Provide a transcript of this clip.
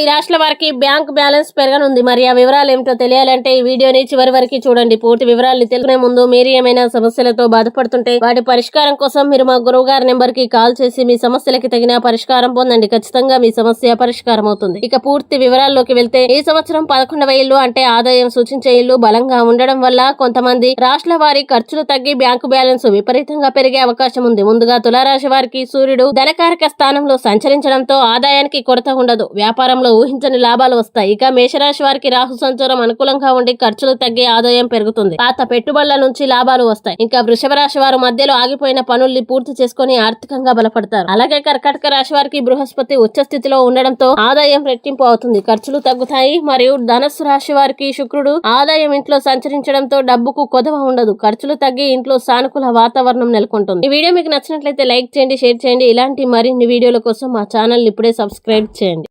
ఈ రాష్ట్రాల వారికి బ్యాంక్ బ్యాలెన్స్ పెరగనుంది. మరి ఆ వివరాలు ఏమిటో తెలియాలంటే ఈ వీడియోని చివరి వరకు చూడండి. పూర్తి వివరాలు తెలుసుకునే ముందు మీరు ఏమైనా సమస్యలతో బాధపడుతుంటే వాటి పరిష్కారం కోసం మీరు మా గురువు గారి నెంబర్కి కాల్ చేసి మీ సమస్యలకి తగిన పరిష్కారం పొందండి. ఖచ్చితంగా మీ సమస్య పరిష్కారం అవుతుంది. ఇక పూర్తి వివరాల్లోకి వెళ్తే ఈ సంవత్సరం పదకొండవ ఇల్లు అంటే ఆదాయం సూచించే ఇల్లు బలంగా ఉండడం వల్ల కొంతమంది రాష్ట్ర వారి ఖర్చులు తగ్గి బ్యాంకు బ్యాలెన్స్ విపరీతంగా పెరిగే అవకాశం ఉంది. ముందుగా తులారాశి వారికి సూర్యుడు ధనకారక స్థానంలో సంచరించడంతో ఆదాయానికి కొరత ఉండదు. వ్యాపారంలో వ్యాపారంలో ఊహించని లాభాలు వస్తాయి. ఇక మేషరాశి వారికి రాహు సంచారం అనుకూలంగా ఉండి ఖర్చులు తగ్గి ఆదాయం పెరుగుతుంది. పాత పెట్టుబడుల నుంచి లాభాలు వస్తాయి. ఇంకా వృషభ రాశి వారు మధ్యలో ఆగిపోయిన పనుల్ని పూర్తి చేసుకుని ఆర్థికంగా బలపడతారు. అలాగే కర్కాటక రాశి వారికి బృహస్పతి ఉచ్చ స్థితిలో ఉండడంతో ఆదాయం రెట్టింపు అవుతుంది. ఖర్చులు తగ్గుతాయి. మరియు ధనస్సు రాశి వారికి శుక్రుడు ఆదాయం ఇంట్లో సంచరించడంతో డబ్బుకు కొదవ ఉండదు. ఖర్చులు తగ్గి ఇంట్లో సానుకూల వాతావరణం నెలకొంటుంది. ఈ వీడియో మీకు నచ్చినట్లయితే లైక్ చేయండి షేర్ చేయండి. ఇలాంటి మరిన్ని వీడియోల కోసం మా ఛానల్ ఇప్పుడే సబ్స్క్రైబ్ చేయండి.